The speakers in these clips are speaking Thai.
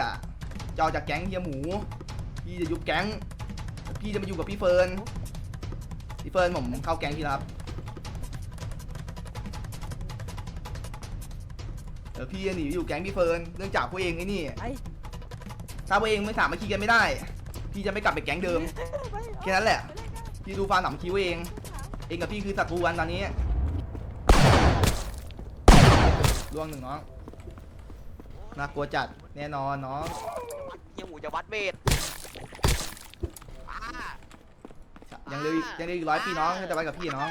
อะจะออกจากแก๊งเฮียหมู พี่จะยุบแก๊ง พี่จะมาอยู่กับพี่เฟิร์น พี่เฟิร์นผมเข้าแก๊งพี่แล้วครับเดี๋ยวพี่จะหนีไปอยู่แก๊งพี่เฟิร์นเนื่องจากพวกเองไอ้นี่ไปถ้าพวกเองไม่สามารถคีกันไม่ได้ พี่จะไม่กลับไปแก๊งเดิม แค่นั้นแหละ พี่ดูฟาร์มสามคีไว้เอง เองกับพี่คือศัตรูกันตอนนี้ล่วงหนึ่งน้องน่ากลัวจัด แน่นอนน้องเฮียหมูจะวัดเวทป้ายังเหลืออีกยังเหลืออีกร้อยปีน้องจะไปกับพี่น้อง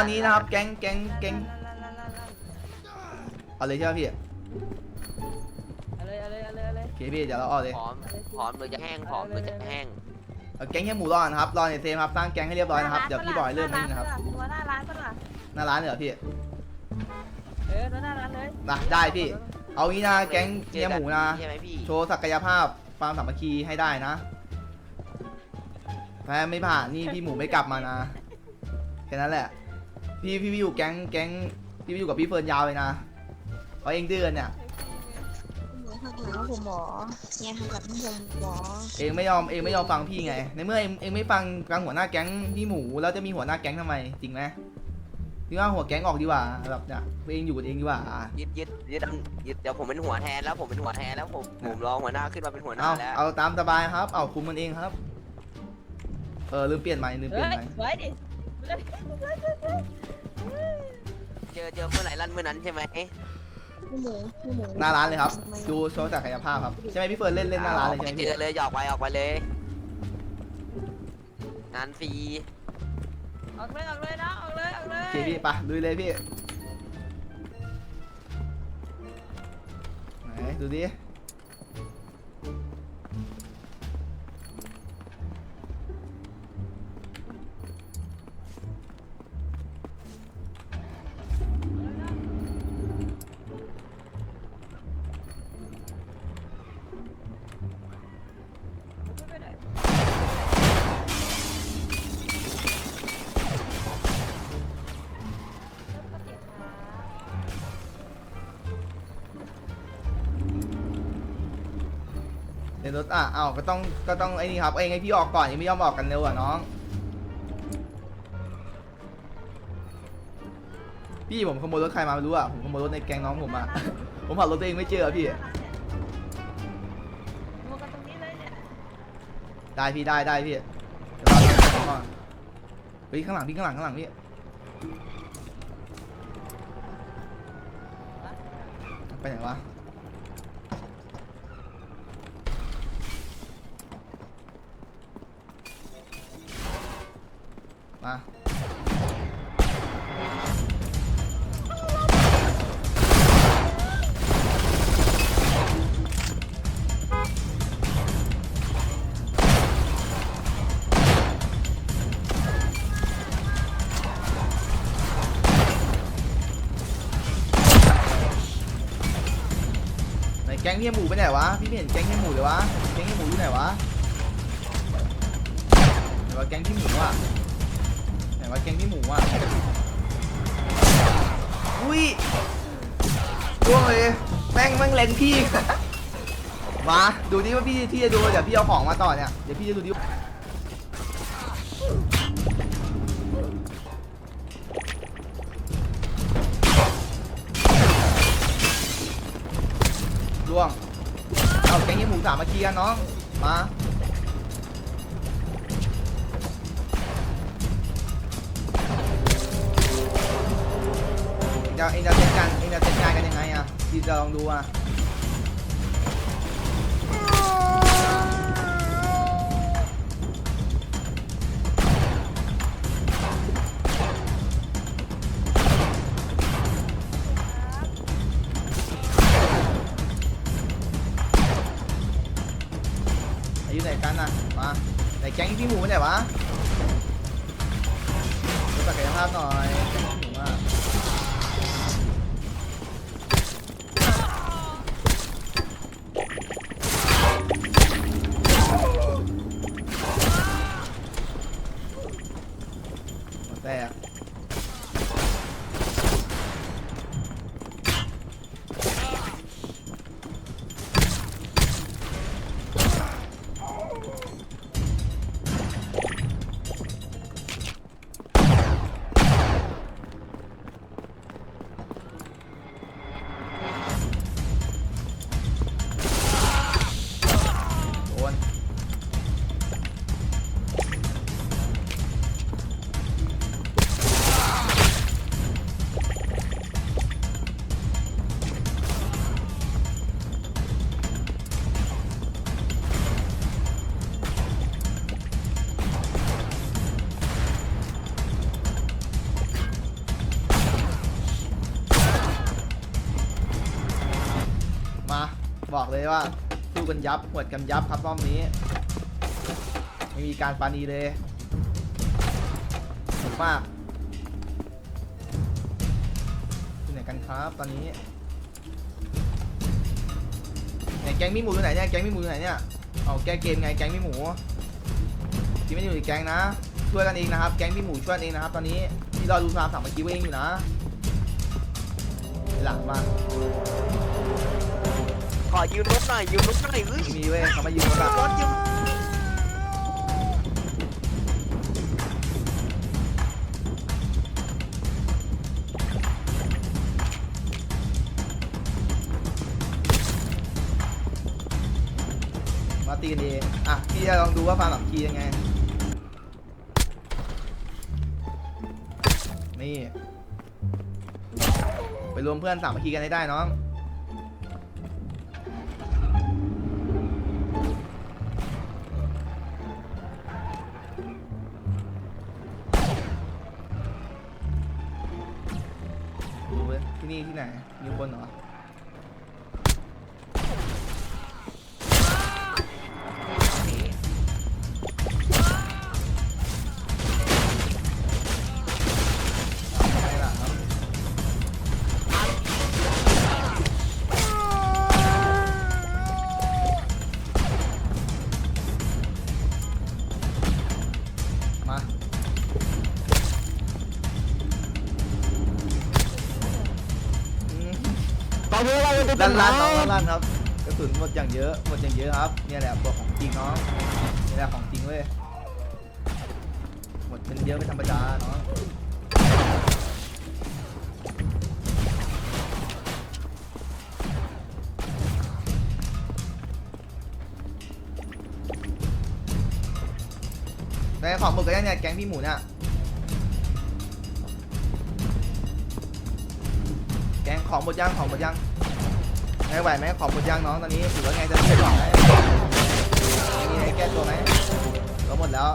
อนนี้นะครับตอนนี้นะครับ แก๊งแก๊งแก๊งเอาเลยใช่ไหมพี่เอาเลยเอาเลยเอาเลยเอาเลยโอเคพี่เดี๋ยวเราออกเลยผอมผอมหรือจะแห้งผอมหรือจะแห้งเอาแก๊งแค่หมูรอนะครับรอในเซมครับสร้างแก๊งให้เรียบร้อยนะครับเดี๋ยวพี่บอยเริ่มให้นะครับตัวหน้าร้านก็ได้หน้าร้านเหรอพี่เออตัวหน้าร้านเลยนะได้พี่ เอางี้นะแก๊งเจเฮีอยกันหมูนะใช่ไหมพี่โชว์ศักยภาพความสามัคคีให้ได้นะแพ้ไม่ผ่านนี่พี่หมูไม่กลับมานะแค่นั้นแหละ พี่พี่พี่อยู่แก๊งแก๊งพี่พี่อยู่กับพี่เฟิร์นยาวเลยนะเพราะเองเดือนเนี่ย หนูหักหลังผมหมอเนี่ยหักหลังผมหมอเองไม่ยอมเองไม่ยอมฟังพี่ไง ในเมื่อเองเองไม่ฟังฟังหัวหน้าแก๊งพี่หมูแล้วจะมีหัวหน้าแก๊งทำไมจริงไหมพี่ว่าหัวแก๊งออกดีกว่าแบบเนี่ยเองอยู่กับเองดีกว่า ยึดยึดยึดยึดเดี๋ยวผมเป็นหัวแทนแล้วผมเป็นหัวแทนแล้วผมผมรองหัวหน้าขึ้นมาเป็นหัวหน้าเอาแล้วเอาตามสบายครับ เอาคุมมันเองครับ เออลืมเปลี่ยนใหม่ลืมเปเฮ้ลี่ยนยใหม่ไว้ดิ เจอเจอเมื่อไหร่ลั่นเมื่อนั้นใช่ไหมพี่หมูพี่หมูหน้าร้านเลยครับ ดูโชว์ศักยภาพครับ ใช่ไหมพี่เฟิร์นเล่นเล่นหน้าร้านเลยไปใช่ไหมเจพี่อเลยหยอกไปออกไปเลยงานฟรีออกเลยออกเลยนะออกเลยออกเลยโอเคพี่ไปลุยเลยพี่ไหนดูดิ อะเอาก็ต้องก็ต้องไอ้นี่ครับเองให้พี่ออกก่อนยังไม่ยอมออกกันเร็วอะน้อง พี่ผมขโมยรถใครมาไม่รู้อะผมขโมยรถในแก๊งน้องผมอะ ผมผ่ารถตัวเองไม่เจอพี่ดูกันตรงนี้เลยเนี่ยได้พี่ได้ได้พี่เดี๋ยวราทำก่อนเฮ้ยข้างหลังพี่ข้างหลังข้างหลังพี่ไปไหนวะ แก๊งเฮียหมูไปไหนวะ พี่ไม่เห็นแก๊งเฮียหมูเลยวะ แก๊งเฮียหมูอยู่ไหนวะไหนวะแก๊งที่หมูอะไหนวะแก๊งที่หมูอะ อุ้ยร่วงเลยแม่งแม่งเล็งพี่ มา ดูดิว่าพี่ที่จะดูเดี๋ยวพี่เอาของมาต่อเนี่ย เดี๋ยวพี่จะดูดิ ยี่หมูสามมาเคียร์น้อง มาเองจะเองจะเซตการเองจะเซตการกันยังไงอะพี่จะลองดูอะ เลยว่าสู้กันยับหวดกันยับครับรอบนี้ ไม่มีการปานีเลยสนุกมากที่ไหนกันครับตอนนี้ไหนแก๊งมีหมูอยู่ไหนเนี่ยแก๊งมีหมูอยู่ไหนเนี่ยเอาแก้เกมไงแก๊งมีหมูที่ไม่อยู่ในแก๊งนะช่วยกันเองนะครับ แก๊งมีหมูช่วยกันเองนะครับ ตอนนี้ที่เรอดูฟาร์มสามเมื่อกี้เองอยู่นะ หลังมา ขอยืมรถหน่อยยืมรถหน่อยเฮ้ยมีเว้ยเขามายืนรถรถยืมมาตีนเองอะพี่จะลองดูว่าฟาร์มสามคียังไง นี่ ไปรวมเพื่อนสามคีกันให้ได้น้อง ตอนนี้เราจะลั่นลั่นน้องลั่นลั่นครับกระสุนหมดอย่างเยอะหมดอย่างเยอะครับเนี่ยแหละตัวของจริงน้องนี่แหละของจริงเว้ยหมดเป็นเยอะเป็นธรรมดาเนาะในของหมดกันยังเนี่ยแก๊งพี่หมูเนี่ย ก๊งของหมดยังของหมดยังไงไหวไหมของหมดยังน้องตอนนี้ถือว่าไงจะเสร็จหรอไหมมีอะไรแก้ตัวไหมก็หมดแล้ว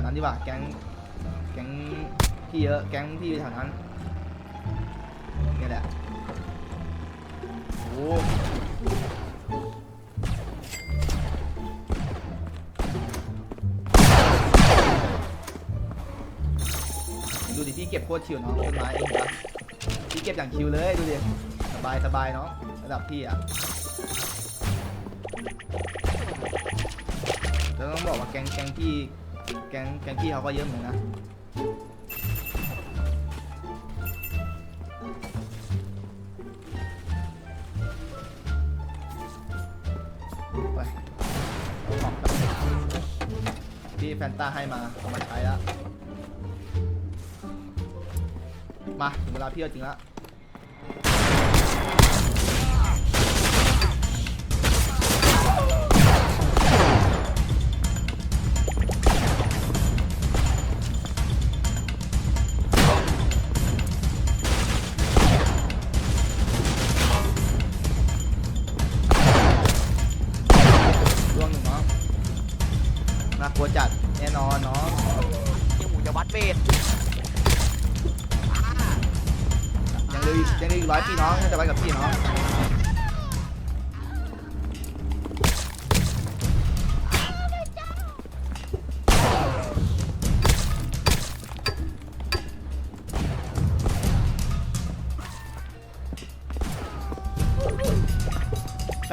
แถวนั้นดีกว่า แก๊ง แก๊งพี่เยอะ แก๊งพี่แถวนั้นนี่แหละ โอ้ดูดิพี่เก็บโคตรชิวเนาะต้นไม้เองปะพี่เก็บอย่างชิวเลยดูดิ สบายสบายเนาะระดับพี่อะแล้วต้องบอกว่าแก๊งแก๊งพี่ แก๊งแก๊งพี่เขาก็เยอะเหมือนกันนะ ไปเอาของกลับพี่แฟนตาให้มาเอามาใช้แล้ว มาถึงเวลาพี่เอาจริงแล้ว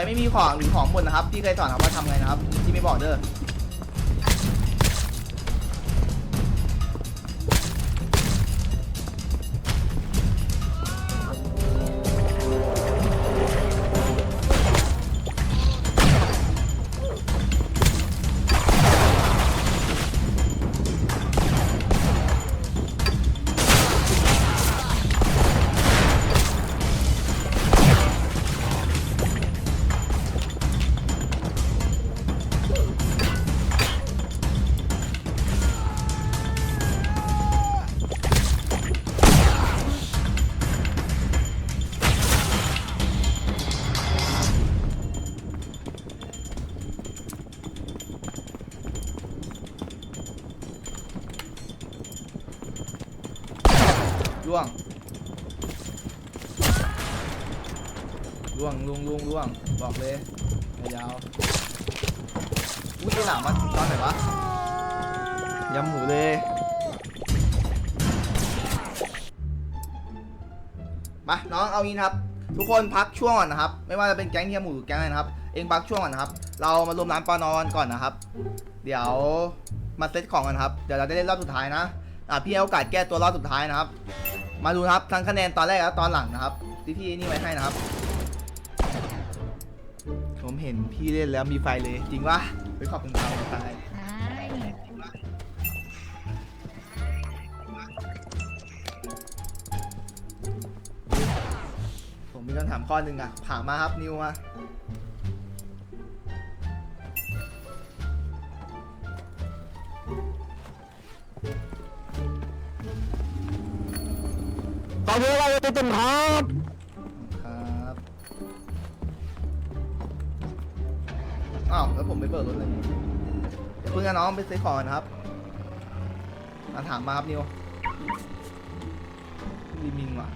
ไม่มีของหรือของหมดนะครับที่เคยสอนครับว่าทำไงนะครับที่ไม่บอกเด้อ ล่วงล่วงล่วงล่วงล่วงบอกเลยยาวอุ้ยไอ้หลามมาตอนไหนวะยำหมูเลยมาน้องเอางี้นะครับ ทุกคนพักช่วงก่อนนะครับ ไม่ว่าจะเป็นแก๊งเฮียหมูหรือแก๊งอะไรนะครับ เองพักช่วงก่อนนะครับ เรามารวมร้านปอนอนก่อนนะครับ เดี๋ยวมาเซตของกันครับ เดี๋ยวเราได้เล่นรอบสุดท้ายนะ อะพี่ให้โอกาสแก้ตัวรอบสุดท้ายนะครับ มาดูนะครับทั้งคะแนนตอนแรกและตอนหลังนะครับที่พี่นี่ไว้ให้นะครับ ผมเห็นพี่เล่นแล้วมีไฟเลยจริงปะไปขอบคุณครับตายผมมีคำถามข้อหนึ่งอะถามาครับนิวมา ขอบคุณเราจะเต็มครับครับอ้าวแล้วผมไปเบิกรถเลยเดี๋ยวเพิ่งกับน้องไปซื้อของนะครับมาถามมาครับนิวดีมิงว่ะ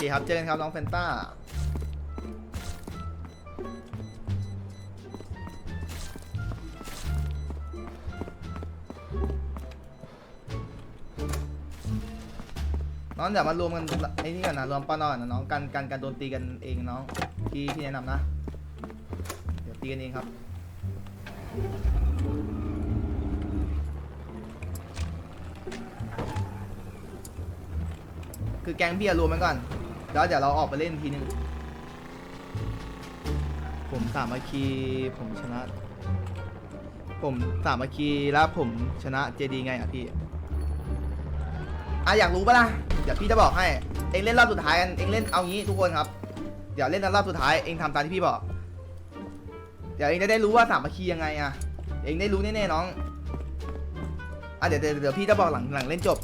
เคครับ เจอกันครับ น้องเฟนต้า น้องเดี๋ยวมารวมกันไอ้นี่ก่อนนะ รวมป้านอนนะน้องกันกันกันโดนตีกันเองน้องพี่พี่แนะนำนะ เดี๋ยวตีกันเองครับคือแก๊งพี่อะรวมกันก่อน แล้วเดี๋ยวเราออกไปเล่นทีนึงผมสามัคคีผมชนะ ผมสามัคคีแล้วผมชนะเจดีไงอะพี่อะอยากรู้ปะล่ะเดี๋ยวพี่จะบอกให้ เองเล่นรอบสุดท้ายกันเองเล่นเอางี้ทุกคนครับ เดี๋ยวเล่นรอบสุดท้ายเองทำตามที่พี่บอก เดี๋ยวเองจะได้รู้ว่าสามัคคียังไงอะ เองได้รู้แน่ๆน้องอะเดี๋ยวเดี๋ยวพี่จะบอกหลังหลังเล่นจบ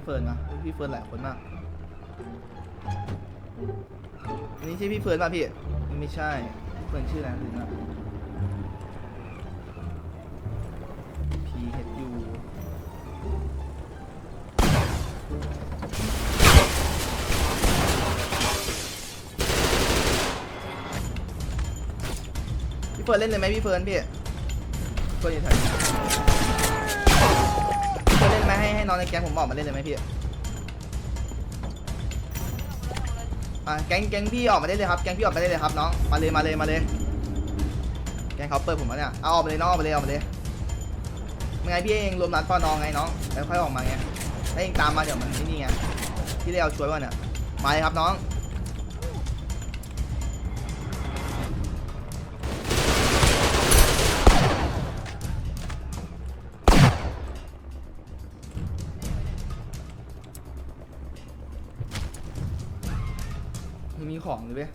พี่เฟิร์นนะพี่เฟิร์นหลายคนมากนนี้ใช่พี่เฟิร์นป่ะพี่ไม่ใช่พี่เฟิร์นชื่ออะไรลืมละ P H U พี่เฟิร์นเล่นเลยไหมพี่เฟิร์นพี่เฟิร์นอยู่แถวนี้ น้องในแก๊งผมออกมาเล่นเลยไหมพี่อะแก๊งแก๊งพี่ออกมาได้เลยครับแก๊งพี่ออกมาได้เลยครับน้องมาเลยมาเลยมาเลย แก๊งเขาเปิดผมแล้วเนี่ยเอาออกมาเลยน้องออกมาเลยออกมาเลยไม่ไงพี่เองรวมร้านปอนองไงน้องแล้วค่อยออกมาไงถ้าเองตามมาเดี๋ยวมันนี่ไงที่ได้เอาช่วยว่าเนี่ยมาเลยครับน้อง ของเลยเว้ย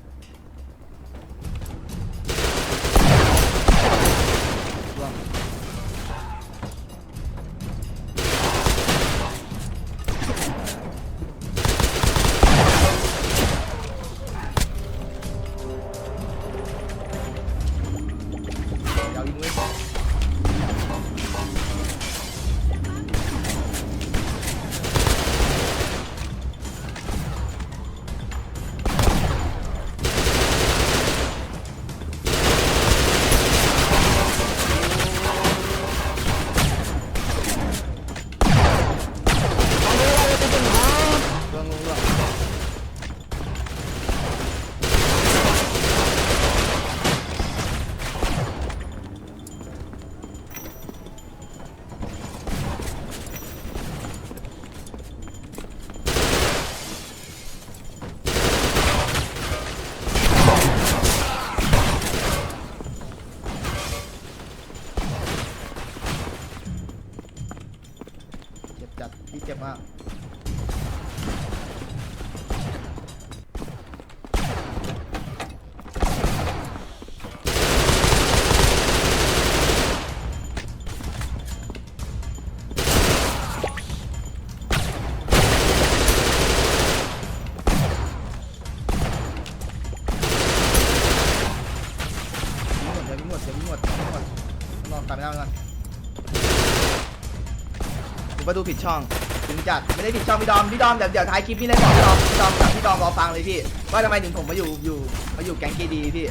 ดูผิดช่องถึงจัดไม่ได้ผิดช่องพี่ดอมพี่ดอมเดี๋ยวเดี๋ยวท้ายคลิปพี่เล่นบอกพี่ดอมพี่ดอมกับพี่ดอมรอฟังเลยพี่ว่าทำไมถึงผมมาอยู่อยู่มาอยู่แก๊งกีดีพี่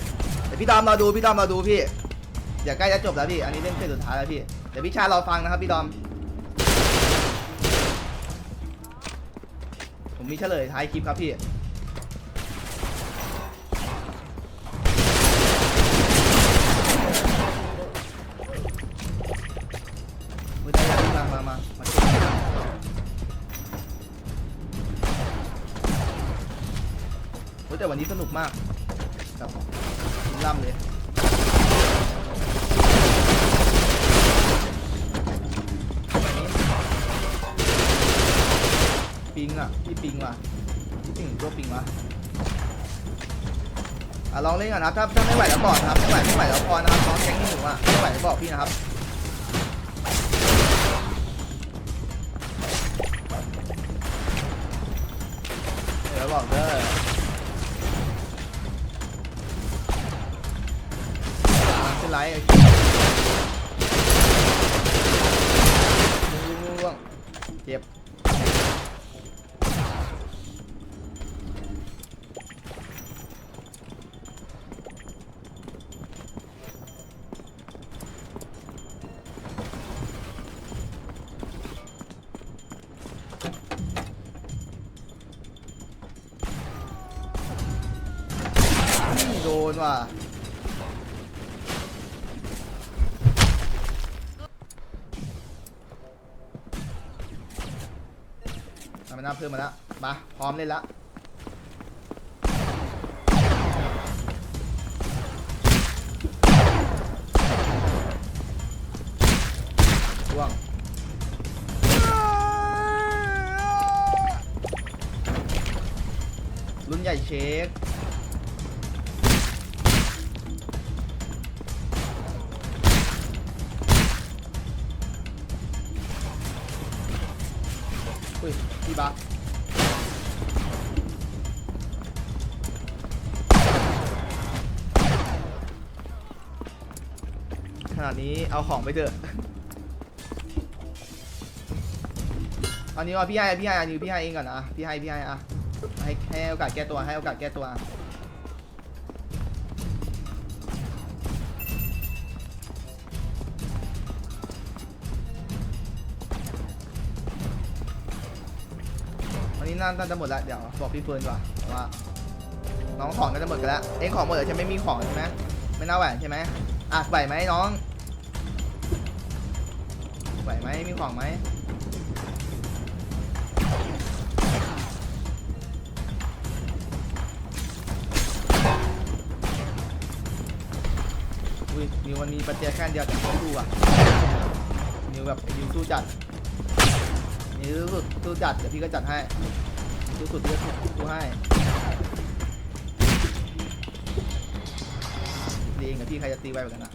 เดี๋ยวพี่ดอมรอดูพี่ดอมรอดูพี่เดี๋ยวใกล้จะจบแล้วพี่อันนี้เล่นเส้นสุดท้ายแล้วพี่เดี๋ยวพี่ชายรอฟังนะครับพี่ดอมผมมีเฉลยท้ายคลิปครับพี่ มากครับล่ำเลยปิงอะพี่ปิงว่ะพี่ปิงตัวปิงวะอะลองเล่นก่อนนะครับถ้าถ้าไม่ไหวแล้วบอกนะครับไม่ไหวไม่ไหวแล้วพอนะครับน้องแก๊งที่หนูอะไม่ไหวแล้วบอกพี่นะครับเดี๋ยวบอกเด้อ ไรไอ้ล่วงเจ็บโดนว่ะ น่าเพิ่มมาแล้วมาพร้อมเล่นแล้วช่วงรุ่นใหญ่เช็ค ขนาดนี้เอาของไปเถอะอันนี้ว่าพี่ให้พี่ให้อันนี้พี่ให้เองก่อนนะพี่ให้พี่ให้อะให้ให้โอกาสแก้ตัวให้โอกาสแก้ตัววันนี้น่าน่าจะหมดแล้วเดี๋ยวบอกพี่เฟิร์นกว่าว่าน้องของน่าจะหมดกันแล้วเองของหมดแล้วใช่ไหมมีของใช่ไหมไม่น่าไหวนใช่ไหม อะไหวไหมน้องไหวไหมมีของไหมอุ้ยนิววันนี้ปัจเจยแค่อันเดียวแต่เขาดูอะนิวแบบนิวสู้จัดนิวสู้สู้จัดเดี๋ยวพี่ก็จัดให้สู้สุดพี่ก็สู้ให้ ดีเองกับพี่ใครจะตีไวกว่ากันอะ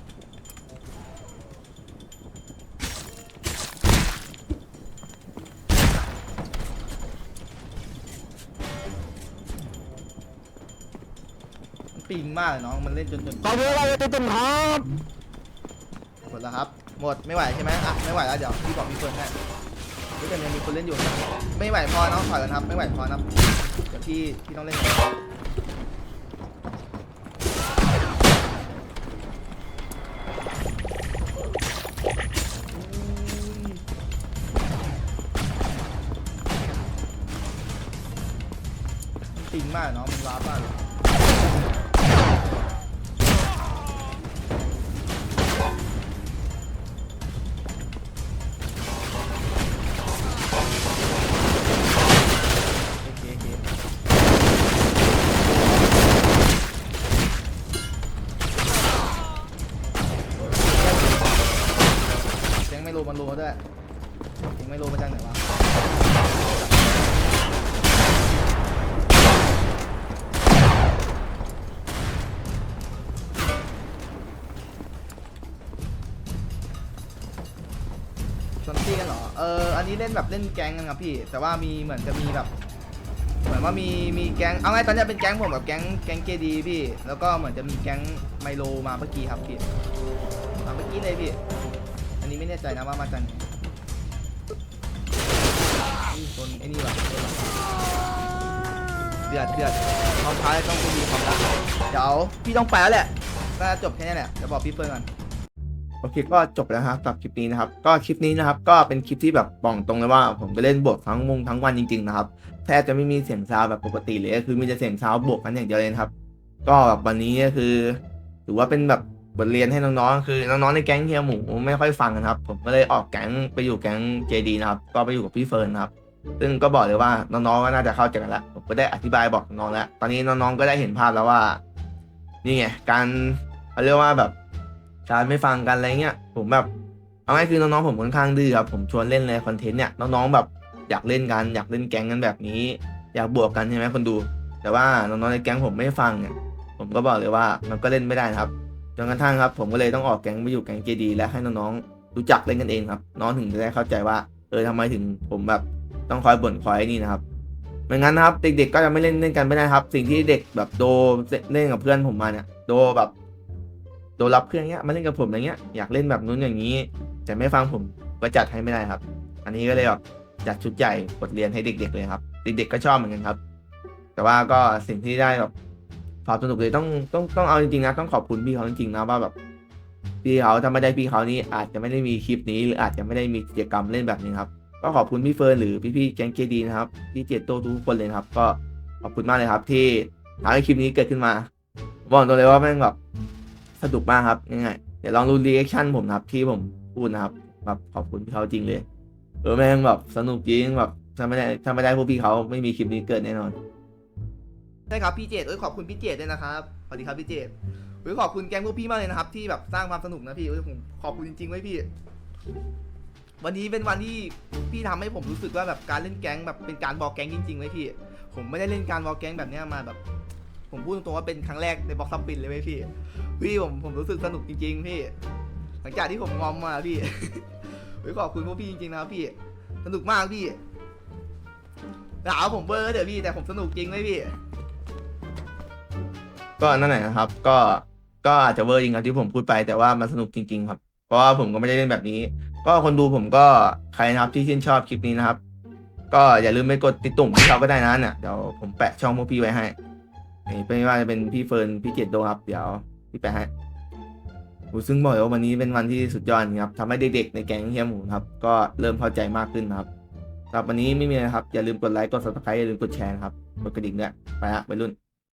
มันปิงมากเลยน้องมันเล่นจนจนขอบคุณเราจะเป็นครับหมดแล้วครับ หมดไม่ไหวใช่ไหมอะไม่ไหวแล้วเดี๋ยวพี่บอกพี่เฟิร์นให้เฮ้ยแต่ยังมีคนเล่นอยู่นะไม่ไหวพอน้องถอยกันครับ ไม่ไหวพอนะครับเดี๋ยวพี่พี่ต้องเล่น ก่อนมันปิงมา อเอออันนี้เล่นแบบเล่นแก๊งกันครับพี่ แต่ว่ามีเหมือนจะมีแบบ เหมือนว่ามีมีแก๊งเอาไงตอนนี้เป็นแก๊งผมกับแก๊งแก๊งเกดีพี่ แล้วก็เหมือนจะมีแก๊งไมโลมาเมื่อกี้ครับพี่มาเมื่อกี้เลยพี่ อันนี้ไม่แน่ใจนะว่ามาจากไหนคนไอ้นี่ว่ะเดือดเดือดความท้ายต้องคุยความรักเดี๋ยวพี่ต้องไปแล้วแหละน่าจะจบแค่นี้แหละเดี๋ยวบอกพี่เฟิร์นก่อน โอเคก็จบแล้วครับกับคลิปนี้นะครับ ก็คลิปนี้นะครับก็เป็นคลิปที่แบบบอกตรงเลยว่า ผมไปเล่นบวกทั้งวงทั้งวันจริงๆนะครับแทบจะไม่มีเสียงซาวแบบปกติเลยคือมีแต่เสียงซาวบวกกันอย่างเดียวเลยครับ ก็แบบวันนี้ก็คือถือว่าเป็นแบบบทเรียนให้น้องๆคือน้องๆในแก๊งเฮียหมูไม่ค่อยฟังกันครับ ผมก็เลยออกแก๊งไปอยู่แก๊ง JD นะครับก็ไปอยู่กับพี่เฟิร์นครับซึ่งก็บอกเลยว่าน้องๆก็น่าจะเข้าใจกันแล้วผมก็ได้อธิบายบอกน้องแล้วตอนนี้น้องๆก็ได้เห็นภาพแล้วว่า นี่ไงการเขาเรียกว่าแบบ การไม่ฟังกันอะไรเงี้ยผมแบบเอาง่ายคือน้องๆผมค่อนข้างดื้อครับผมชวนเล่นในคอนเทนต์เนี่ยน้องๆแบบอยากเล่นกันอยากเล่นแก๊งกันแบบนี้ อยากบวกกันใช่ไหมคนดู แต่ว่าน้องๆในแก๊งผมไม่ฟังเนี่ยผมก็บอกเลยว่ามันก็เล่นไม่ได้นะครับจนกระทั่งครับ ผมก็เลยต้องออกแก๊งไปอยู่แก๊งเจดีและให้น้องๆรู้จักเล่นกันเองครับ น้องถึงจะได้เข้าใจว่าเออทำไมถึงผมแบบต้องคอยบ่นคอยนี่นะครับไม่งั้นนะครับ เด็กๆก็จะไม่เล่นเล่นกันไม่ได้ครับ สิ่งที่เด็กแบบโดเล่นกับเพื่อนผมมาเนี่ยโดแบบ โดนรับเพื่อนเงี้ยมาเล่นกับผมอะไรเงี้ยอยากเล่นแบบนู้นอย่างนี้ แต่ไม่ฟังผมก็จัดให้ไม่ได้ครับ อันนี้ก็เลยแบบจัดชุดใหญ่บทเรียนให้เด็ก ๆ เลยครับ เด็กๆก็ชอบเหมือนกันครับ แต่ว่าก็สิ่งที่ได้แบบความสนุกเลยต้องต้องต้องเอาจริงๆนะต้องขอบคุณพี่เขาจริงๆนะว่าแบบพี่เขาถ้าไม่ได้พี่เขานี่อาจจะไม่ได้มีคลิปนี้ หรืออาจจะไม่ได้มีกิจกรรมเล่นแบบนี้ครับก็ขอบคุณพี่เฟิร์นหรือพี่ๆแก๊งเจดีนะครับพี่เจตโตทุกคนเลยครับ ก็ขอบคุณมากเลยครับ ที่ทำให้คลิปนี้เกิดขึ้นมาบอกตรงเลยว่าแม่งแบบ สนุกมากครับง่ายๆเดี๋ยวลองดูรีแอคชั่นผมนะครับที่ผมพูดนะครับแบบขอบคุณพี่เขาจริงเลย เออแม่งแบบสนุกจริงแบบถ้าไม่ได้ถ้าไม่ได้พวกพี่เขาไม่มีคลิปนี้เกิดแน่นอนใช่ครับพี่เจดเอ้ยขอบคุณพี่เจดด้วยนะครับสวัสดีครับพี่เจดเอ้ยขอบคุณแก๊งพวกพี่มากเลยนะครับ ที่แบบสร้างความสนุกนะพี่เอ้ยผมขอบคุณจริงๆไว้พี่ วันนี้เป็นวันที่พี่ทำให้ผมรู้สึกว่าแบบการเล่นแก๊งแบบเป็นการบอกแก๊งจริงๆไว้พี่ ผมไม่ได้เล่นการบอกแก๊งแบบเนี้ยมาแบบ ผมพูดตรงๆว่าเป็นครั้งแรกในบ็อกซัมปินเลยเว้ยพี่ พี่ผมผมรู้สึกสนุกจริง ๆ พี่ หลังจากที่ผมงอมมาพี่เฮ้ยขอบคุณพวกพี่จริงๆนะพี่ สนุกมากพี่ด่าว่าผมเบอร์เดี๋ยวพี่แต่ผมสนุกจริงไหมพี่ ก็นั่นแหละนะครับ ก็ก็อาจจะเวอร์จริงครับที่ผมพูดไปแต่ว่ามันสนุกจริง ๆ ครับ เพราะว่าผมก็ไม่ได้เล่นแบบนี้ ก็คนดูผมก็ใครนะครับที่ชื่นชอบคลิปนี้นะครับ ก็อย่าลืมไปกดติดตุ่มที่เราก็ได้นะเนี่ยเดี๋ยวผมแปะช่องพวกพี่ไว้ให้ นี่ไม่ว่าจะเป็นพี่เฟิร์นพี่เจดโดครับ เดี๋ยวพี่แปะให้โอ้ซึ่งบอกเลยว่าวันนี้เป็นวันที่สุดยอดครับทำให้เด็กๆในแก๊งเฮียหมูครับ ก็เริ่มเข้าใจมากขึ้นครับสำหรับวันนี้ไม่มีนะครับ อย่าลืมกดไลค์ กดซับสไครต์อย่าลืมกดแชร์ครับ กดกระดิ่งด้วย ไปฮะไปรุ่น